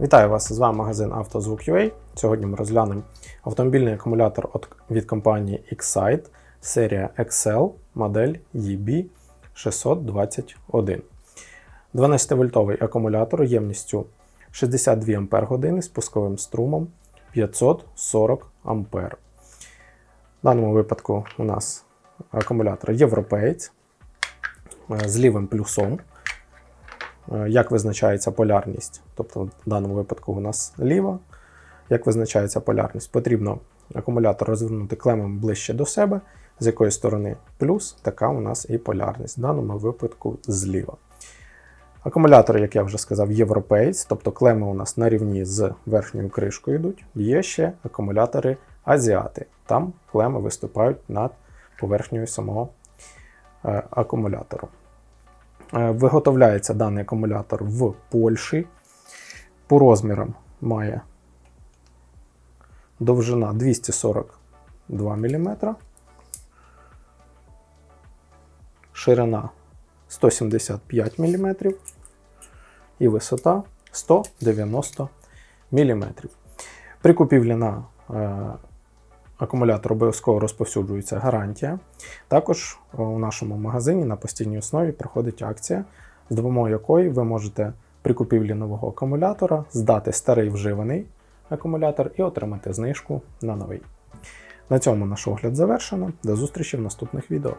Вітаю вас! З вами магазин «Автозвук.UA». Сьогодні ми розглянемо автомобільний акумулятор від компанії Excite, серія Excel, модель E EB621. 12-вольтовий акумулятор ємністю 62 Ах з пусковим струмом 540 А. В даному випадку у нас акумулятор європеєць е, з лівим плюсом. Е, Як визначається полярність? Тобто в даному випадку у нас ліва. Як визначається полярність? Потрібно акумулятор розвернути клемом ближче до себе, з якої сторони плюс, така у нас і полярність, в даному випадку зліва. Акумулятори, як я вже сказав, європейць, тобто клеми у нас на рівні з верхньою кришкою йдуть. Є ще акумулятори азіати. Там клеми виступають над поверхнею самого е, акумулятору. Е, Виготовляється даний акумулятор в Польщі. По розмірам має довжина 242 мм, ширина 175 мм і висота 190 мм. При купівлі на е, акумулятор обов'язково розповсюджується гарантія. Також е, у нашому магазині на постійній основі проходить акція, з допомогою якої ви можете при купівлі нового акумулятора здати старий вживаний акумулятор і отримати знижку на новий. На цьому наш огляд завершено. До зустрічі в наступних відео.